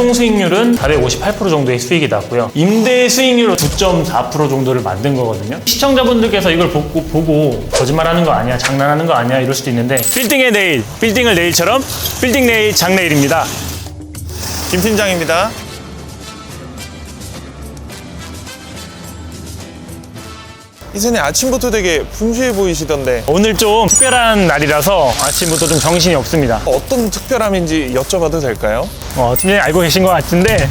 총 수익률은 458% 정도의 수익이 났고요. 임대 수익률은 9.4% 정도를 만든 거거든요. 시청자분들께서 이걸 보고, 보고 거짓말하는 거 아니야, 장난하는 거 아니야 이럴 수도 있는데 빌딩의 내일, 빌딩을 내일처럼 빌딩 내일 장내일입니다. 김 팀장입니다. 이사님 아침부터 되게 분주해 보이시던데 오늘 좀 특별한 날이라서 아침부터 좀 정신이 없습니다. 어떤 특별함인지 여쭤봐도 될까요? 어, 팀장님 알고 계신 것 같은데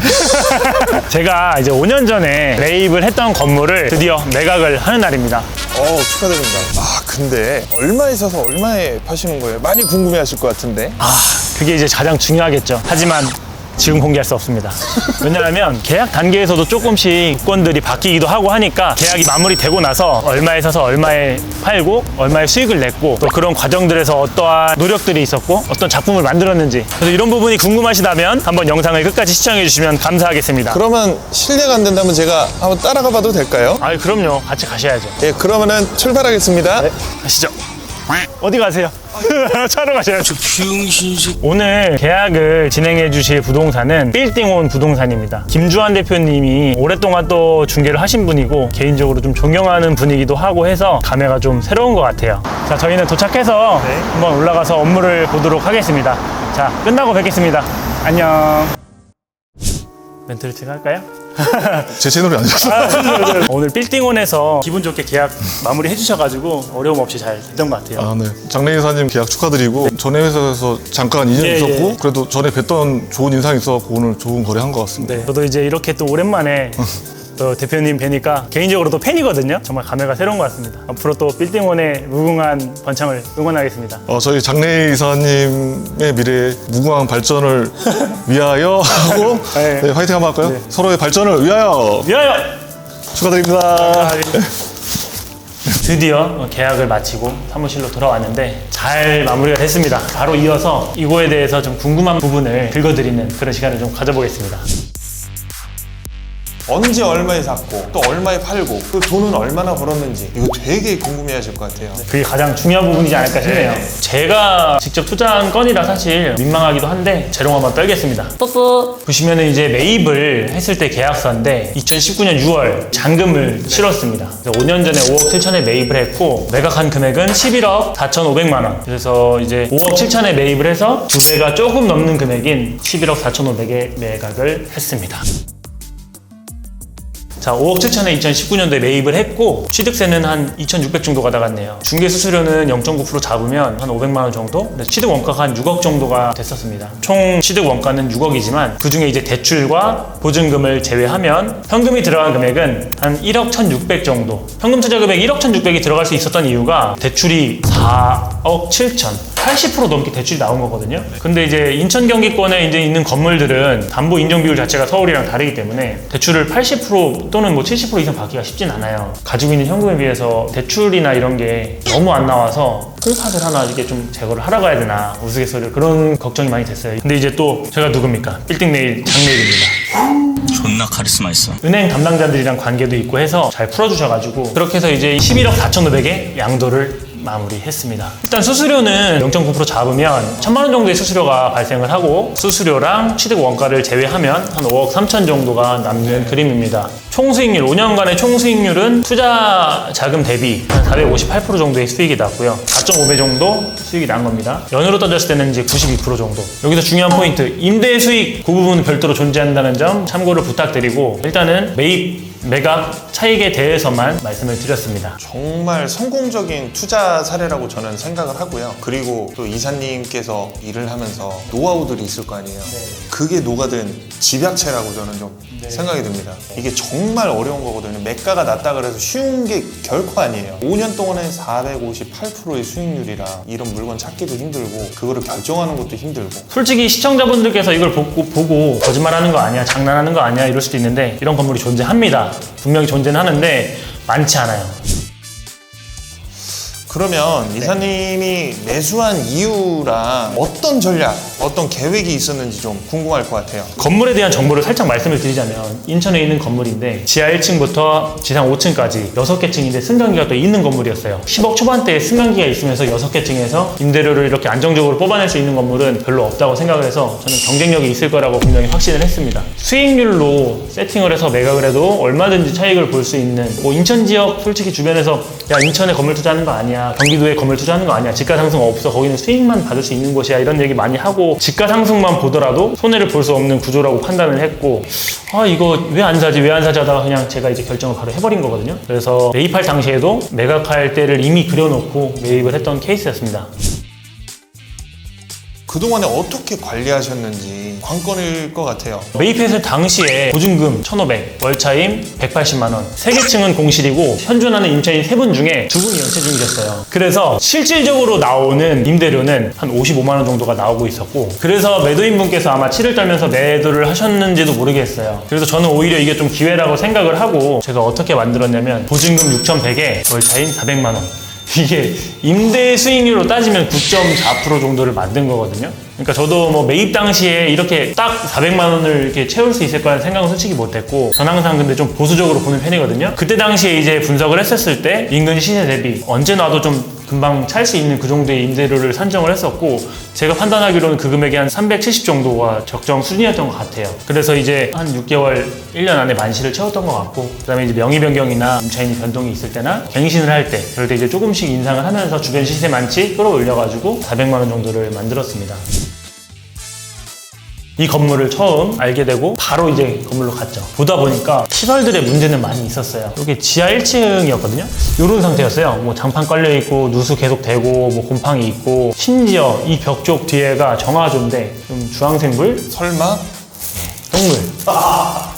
제가 이제 5년 전에 매입을 했던 건물을 드디어 매각을 하는 날입니다. 어 축하드립니다. 아 근데 얼마에 사서 얼마에 파시는 거예요? 많이 궁금해하실 것 같은데. 아, 그게 이제 가장 중요하겠죠. 하지만 지금 공개할 수 없습니다. 왜냐하면 계약 단계에서도 조금씩 조건들이 바뀌기도 하고 하니까 계약이 마무리되고 나서 얼마에 사서 얼마에 팔고 얼마의 수익을 냈고 또 그런 과정들에서 어떠한 노력들이 있었고 어떤 작품을 만들었는지 그래서 이런 부분이 궁금하시다면 한번 영상을 끝까지 시청해 주시면 감사하겠습니다. 그러면 실례가 안 된다면 제가 한번 따라가 봐도 될까요? 아, 그럼요. 같이 가셔야죠. 예, 그러면은 출발하겠습니다. 가시죠. 어디 가세요? 차로 가셔야죠. 오늘 계약을 진행해 주실 부동산은 빌딩온 부동산입니다. 김주환 대표님이 오랫동안 또 중개를 하신 분이고 개인적으로 좀 존경하는 분이기도 하고 해서 감회가 좀 새로운 것 같아요. 자, 저희는 도착해서 한번 올라가서 업무를 보도록 하겠습니다. 자, 끝나고 뵙겠습니다. 안녕. 멘트를 제가 할까요? 제 채널이 아니라서 오늘 빌딩온에서 기분 좋게 계약 마무리 해주셔가지고 어려움 없이 잘 됐던 것 같아요. 아, 네. 장래 이사님 계약 축하드리고 전에 회사에서 잠깐 인연 예, 있었고 예. 그래도 전에 뵀던 좋은 인상이 있어서 오늘 좋은 거래 한 것 같습니다. 네, 저도 이제 이렇게 또 오랜만에 또 대표님 뵈니까 개인적으로 또 팬이거든요. 정말 감회가 새로운 것 같습니다. 앞으로 또 빌딩원의 무궁한 번창을 응원하겠습니다. 어, 저희 장래 이사님의 미래 무궁한 발전을 위하여 하고 네. 네, 화이팅 한번 할까요? 서로의 발전을 위하여 위하여! 축하드립니다. 드디어 계약을 마치고 사무실로 돌아왔는데 잘 마무리가 됐습니다. 바로 이어서 이거에 대해서 좀 궁금한 부분을 긁어드리는 그런 시간을 좀 가져보겠습니다. 언제 얼마에 샀고 또 얼마에 팔고 그 돈은 얼마나 벌었는지 이거 되게 궁금해하실 것 같아요. 그게 가장 중요한 부분이지 않을까 싶네요. 제가 직접 투자한 건이라 사실 민망하기도 한데 재롱 한번 떨겠습니다. 뽀뽀. 보시면은 이제 매입을 했을 때 계약서인데 2019년 6월 잔금을 치렀습니다. 그래서 5년 전에 5억 7천에 매입을 했고 매각한 금액은 11억 4,500만 원. 그래서 이제 5억 7천에 매입을 해서 두 배가 조금 넘는 금액인 11억 4,500에 매각을 했습니다. 자, 5억 7천에 2019년도에 매입을 했고 취득세는 한 2,600 정도가 나갔네요. 중개 수수료는 0.9% 잡으면 한 500만 원 정도? 그래서 취득 원가가 한 6억 정도가 됐었습니다. 총 취득 원가는 6억이지만 그 중에 이제 대출과 보증금을 제외하면 현금이 들어간 금액은 한 1억 1,600 정도. 현금 투자 금액 1억 1,600이 들어갈 수 있었던 이유가 대출이 4억 7천. 80% 넘게 대출이 나온 거거든요. 근데 이제 인천 경기권에 이제 있는 건물들은 담보 인정 비율 자체가 서울이랑 다르기 때문에 대출을 80% 또는 뭐 70% 이상 받기가 쉽진 않아요. 가지고 있는 현금에 비해서 대출이나 이런 게 너무 안 나와서 풀카드를 하나 이게 좀 제거를 하러 가야 되나 우스갯소리로 그런 걱정이 많이 됐어요. 근데 이제 또 제가 누굽니까? 빌딩 내일 장내일입니다. 존나 카리스마 있어. 은행 담당자들이랑 관계도 있고 해서 잘 풀어주셔가지고 그렇게 해서 이제 11억 4,500에 양도를 마무리했습니다. 일단 수수료는 0.9% 잡으면 1천만 원 정도의 수수료가 발생을 하고 수수료랑 취득 원가를 제외하면 한 5억 3천 정도가 남는 그림입니다. 총 수익률 5년간의 총 수익률은 투자 자금 대비 한 458% 정도의 수익이 났고요. 4.5배 정도 수익이 난 겁니다. 연으로 따졌을 때는 이제 92% 정도. 여기서 중요한 포인트 임대 수익 그 부분 별도로 존재한다는 점 참고를 부탁드리고 일단은 매입 매각 차익에 대해서만 말씀을 드렸습니다. 정말 성공적인 투자 사례라고 저는 생각을 하고요. 그리고 또 이사님께서 일을 하면서 노하우들이 있을 거 아니에요. 그게 녹아든 집약체라고 저는 좀 생각이 듭니다. 이게 정말 어려운 거거든요. 매가가 낮다 그래서 쉬운 게 결코 아니에요. 5년 동안에 458%의 수익률이라 이런 물건 찾기도 힘들고 그거를 결정하는 것도 힘들고 솔직히 시청자분들께서 이걸 보고, 보고 거짓말하는 거 아니야, 장난하는 거 아니야 이럴 수도 있는데 이런 건물이 존재합니다. 분명히 존재는 하는데 많지 않아요. 그러면 이사님이 매수한 이유랑 어떤 전략, 어떤 계획이 있었는지 좀 궁금할 것 같아요. 건물에 대한 정보를 살짝 말씀을 드리자면 인천에 있는 건물인데 지하 1층부터 지상 5층까지 6개 층인데 승강기가 또 있는 건물이었어요. 10억 초반대에 승강기가 있으면서 6개 층에서 임대료를 이렇게 안정적으로 뽑아낼 수 있는 건물은 별로 없다고 생각을 해서 저는 경쟁력이 있을 거라고 분명히 확신을 했습니다. 수익률로 세팅을 해서 매각을 해도 얼마든지 차익을 볼 수 있는 뭐 인천 지역 솔직히 주변에서 야 인천에 건물 투자하는 거 아니야 경기도에 건물 투자하는 거 아니야. 지가 상승 없어. 거기는 수익만 받을 수 있는 곳이야. 이런 얘기 많이 하고 지가 상승만 보더라도 손해를 볼 수 없는 구조라고 판단을 했고 아 이거 왜 안 사지? 왜 안 사지 하다가 그냥 제가 이제 결정을 바로 해버린 거거든요. 그래서 매입할 당시에도 매각할 때를 이미 그려놓고 매입을 했던 케이스였습니다 그동안에 어떻게 관리하셨는지 관건일 것 같아요. 매입했을 당시에 보증금 1,500, 월차임 180만 원. 세개 층은 공실이고 현존하는 임차인 세 분 중에 두 분이 연체 중이셨어요. 그래서 실질적으로 나오는 임대료는 한 55만 원 정도가 나오고 있었고 그래서 매도인분께서 아마 치를 떨면서 매도를 하셨는지도 모르겠어요. 그래서 저는 오히려 이게 좀 기회라고 생각을 하고 제가 어떻게 만들었냐면 보증금 6,100에 월차임 400만 원. 이게 임대 수익률로 따지면 9.4% 정도를 만든 거거든요. 그러니까 저도 뭐 매입 당시에 이렇게 딱 400만 원을 이렇게 채울 수 있을 거라는 생각은 솔직히 못했고 전 항상 근데 좀 보수적으로 보는 편이거든요. 그때 당시에 이제 분석을 했었을 때 인근 시세 대비 언제 놔도 좀 금방 찰 수 있는 그 정도의 임대료를 산정을 했었고 제가 판단하기로는 그 금액이 한 370 정도가 적정 수준이었던 것 같아요. 그래서 이제 한 6개월, 1년 안에 만시를 채웠던 것 같고 그다음에 이제 명의 변경이나 임차인 변동이 있을 때나 갱신을 할 때 그럴 때 이제 조금씩 인상을 하면서 주변 시세 만치 끌어올려가지고 400만 원 정도를 만들었습니다. 이 건물을 처음 알게 되고 바로 이제 건물로 갔죠. 보다 보니까 시설들의 문제는 많이 있었어요. 여기 지하 1층이었거든요. 이런 상태였어요. 뭐 장판 깔려 있고 누수 계속 되고 뭐 곰팡이 있고 심지어 이 벽 쪽 뒤에가 정화조인데 좀 주황색물 설마 똥물.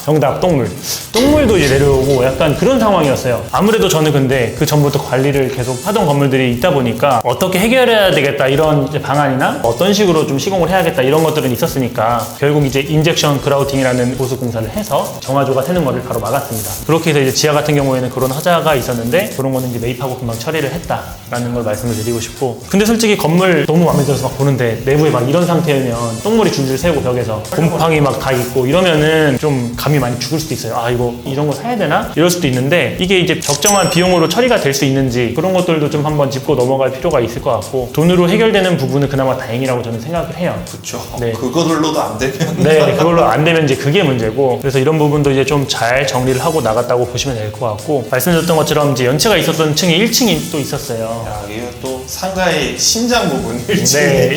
정답, 똥물. 똥물도 이제 내려오고 약간 그런 상황이었어요. 아무래도 저는 근데 그 전부터 관리를 계속 하던 건물들이 있다 보니까 어떻게 해결해야 되겠다 이런 이제 방안이나 어떤 식으로 좀 시공을 해야겠다 이런 것들은 있었으니까 결국 이제 인젝션 그라우팅이라는 보수 공사를 해서 정화조가 새는 거를 바로 막았습니다. 그렇게 해서 이제 지하 같은 경우에는 그런 하자가 있었는데 그런 거는 이제 매입하고 금방 처리를 했다라는 걸 말씀을 드리고 싶고 근데 솔직히 건물 너무 마음에 들어서 막 보는데 내부에 막 이런 상태면 똥물이 줄줄 새고 벽에서 곰팡이 막 다 있고 이러면은 좀 감이 많이 죽을 수도 있어요. 아 이거 이런 거 사야 되나? 이럴 수도 있는데 이게 이제 적정한 비용으로 처리가 될 수 있는지 그런 것들도 좀 한번 짚고 넘어갈 필요가 있을 것 같고 돈으로 해결되는 부분은 그나마 다행이라고 저는 생각을 해요. 그렇죠. 네. 그걸로도 안 되면 네, 그걸로 안 되면 이제 그게 문제고 그래서 이런 부분도 이제 좀 잘 정리를 하고 나갔다고 보시면 될 것 같고 말씀드렸던 것처럼 이제 연체가 있었던 층에 1층이 또 있었어요. 야, 이게 또 상가의 심장 부분 네,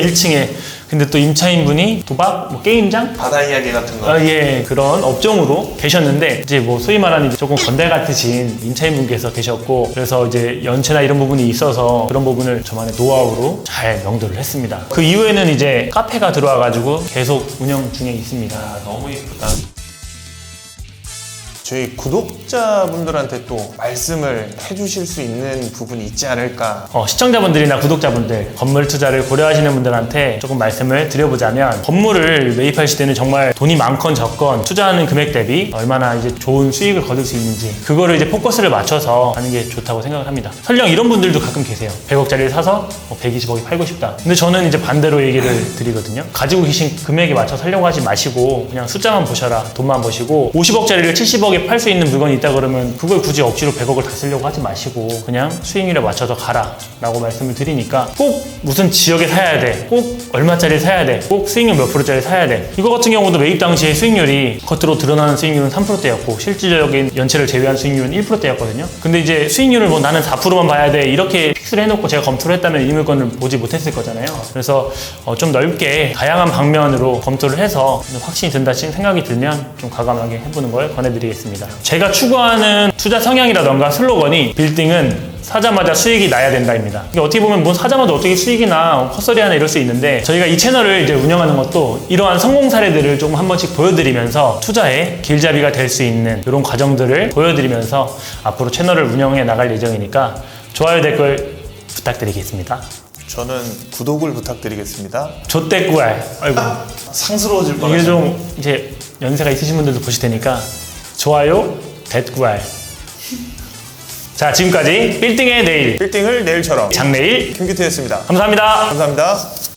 1층에 근데 또 임차인분이 도박, 뭐 게임장 바다 이야기 같은 거. 아, 예, 그런 업종으로 계셨는데, 이제 뭐 소위 말하는 이제 조금 건달 같으신 임차인분께서 계셨고, 그래서 이제 연체나 이런 부분이 있어서 그런 부분을 저만의 노하우로 잘 명도를 했습니다. 그 이후에는 이제 카페가 들어와가지고 계속 운영 중에 있습니다. 아, 너무 이쁘다. 저희 구독자분들한테 또 말씀을 해주실 수 있는 부분이 있지 않을까. 어, 시청자분들이나 구독자분들, 건물 투자를 고려하시는 분들한테 조금 말씀을 드려보자면, 건물을 매입하실 때는 정말 돈이 많건 적건 투자하는 금액 대비 얼마나 이제 좋은 수익을 거둘 수 있는지, 그거를 이제 포커스를 맞춰서 하는 게 좋다고 생각을 합니다. 설령 이런 분들도 가끔 계세요. 100억짜리를 사서 뭐 120억에 팔고 싶다. 근데 저는 이제 반대로 얘기를 드리거든요. 가지고 계신 금액에 맞춰 살려고 하지 마시고, 그냥 숫자만 보셔라. 돈만 보시고, 50억짜리를 70억에 팔 수 있는 물건이 있다 그러면 그걸 굳이 억지로 100억을 다 쓰려고 하지 마시고 그냥 수익률에 맞춰서 가라 라고 말씀을 드리니까 꼭 무슨 지역에 사야 돼. 꼭 얼마짜리 사야 돼. 꼭 수익률 몇 프로짜리 사야 돼. 이거 같은 경우도 매입 당시에 수익률이 겉으로 드러나는 수익률은 3%대였고 실질적인 연체를 제외한 수익률은 1%대였거든요. 근데 이제 수익률을 뭐 나는 4%만 봐야 돼. 이렇게 픽스를 해놓고 제가 검토를 했다면 이 물건을 보지 못했을 거잖아요. 그래서 어, 좀 넓게 다양한 방면으로 검토를 해서 확신이 든다 생각이 들면 좀 과감하게 해보는 걸 권해드리겠습니다. 제가 추구하는 투자 성향이라던가 슬로건이 빌딩은 사자마자 수익이 나야 된다입니다. 이게 어떻게 보면 뭐 사자마자 어떻게 수익이 나 헛소리 하나 이럴 수 있는데 저희가 이 채널을 이제 운영하는 것도 이러한 성공 사례들을 조금 한 번씩 보여드리면서 투자의 길잡이가 될 수 있는 이런 과정들을 보여드리면서 앞으로 채널을 운영해 나갈 예정이니까 좋아요 댓글 부탁드리겠습니다. 저는 구독을 부탁드리겠습니다. 조댓구알 아이고 상스러워질 이게 뻔했어요. 좀 이제 연세가 있으신 분들도 보실 테니까 좋아요 댓구알 자, 지금까지 빌딩의 내일 빌딩을 내일처럼 장내일 킹규트였습니다. 감사합니다. 감사합니다.